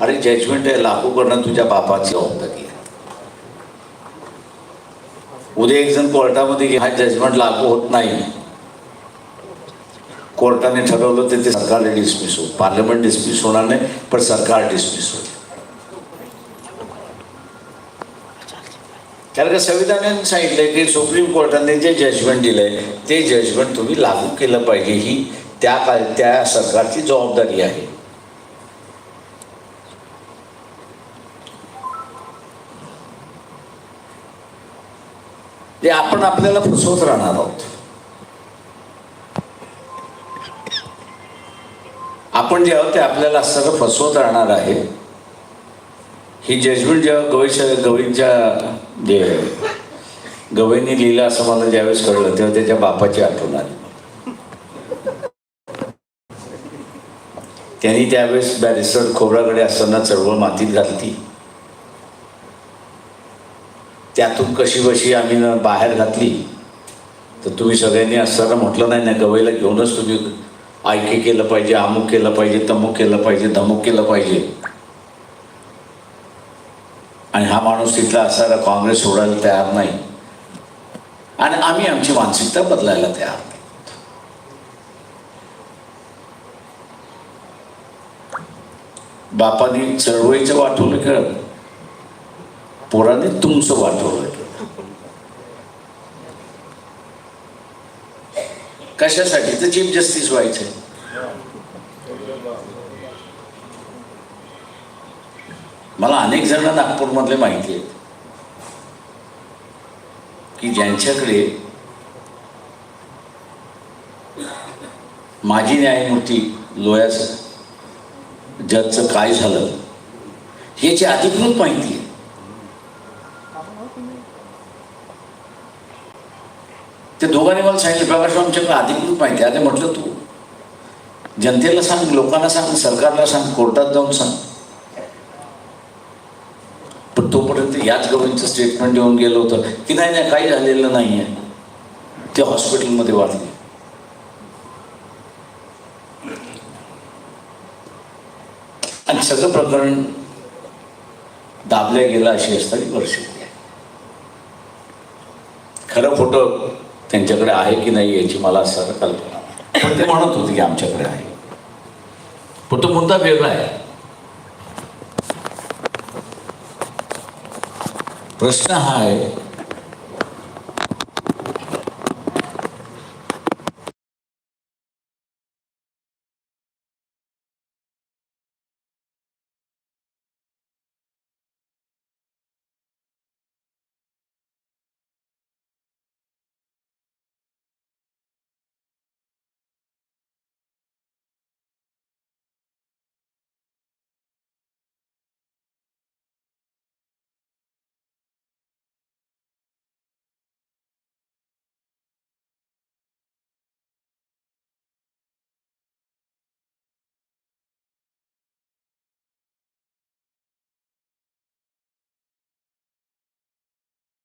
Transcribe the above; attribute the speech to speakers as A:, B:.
A: अरे जजमेंट आहे लागू करणं तुझ्या बापाची जबाबदारी आहे. उद्या एक जण कोर्टामध्ये हा जजमेंट लागू होत नाही. कोर्टाने ठरवलं तर ते सरकार डिसमिस होईल. पार्लमेंट डिसमिस होणार नाही पण सरकार डिसमिस होईल. कारण का संविधानाने सांगितलंय की सुप्रीम कोर्टाने जे जजमेंट दिलंय ते जजमेंट तुम्ही लागू केलं पाहिजे. ही त्या काळ त्या सरकारची जबाबदारी आहे. ते आपण आपल्याला फसवत राहणार आहोत. आपण जे आहोत ते आपल्याला सगळं फसवत राहणार आहे. ही जजमेंट जेव्हा गवईच्या गवईंच्या जे गवईंनी लिहिलं असं मला ज्यावेळेस कळलं तेव्हा त्याच्या बापाची आठवण आली. त्यांनी त्यावेळेस बॅरिस्टर खोबराकडे असताना चळवळ मातीत घातली. त्यातून कशी बशी आम्ही बाहेर घातली तर तुम्ही सगळ्यांनी असताना म्हटलं नाही ना गवईला घेऊनच तुम्ही ऐके केलं पाहिजे अमुक केलं पाहिजे तमुक केलं पाहिजे धमुक केलं पाहिजे. आणि हा माणूस तिथला असायला काँग्रेस सोडायला तयार नाही. आणि आम्ही आमची मानसिकता बदलायला तयार नाही. बापाने चळवळीचं वाटवलं खेळ. पोराने तुमचं वाटवलं कशासाठी? तर चीफ जस्टिस व्हायचे मला अनेक जण नागपूरमधले माहिती आहेत. की ज्यांच्याकडे माजी न्यायमूर्ती लोयाचं जजचं काय झालं याची अधिकृत माहिती आहे. ते दोघांनी मला सांगितलं प्रकाश आमच्याकडे अधिकृत माहिती आहे आणि म्हटलं तू जनतेला सांग लोकांना सांग सरकारला सांग कोर्टात जाऊन सांग. पण तोपर्यंत याच गवळीचं स्टेटमेंट देऊन गेलं होतं की नाही नाही काही झालेलं नाही आहे ते हॉस्पिटलमध्ये वाढले. आणि सगळं प्रकरण दाबल्या गेलं अशी असताना वर्ष. खरं फोटो त्यांच्याकडे आहे की नाही याची मला असं कल्पना पण ते म्हणत होते की आमच्याकडे आहे. पण तो मुद्दा वेगळा आहे. प्रश्न हा आहे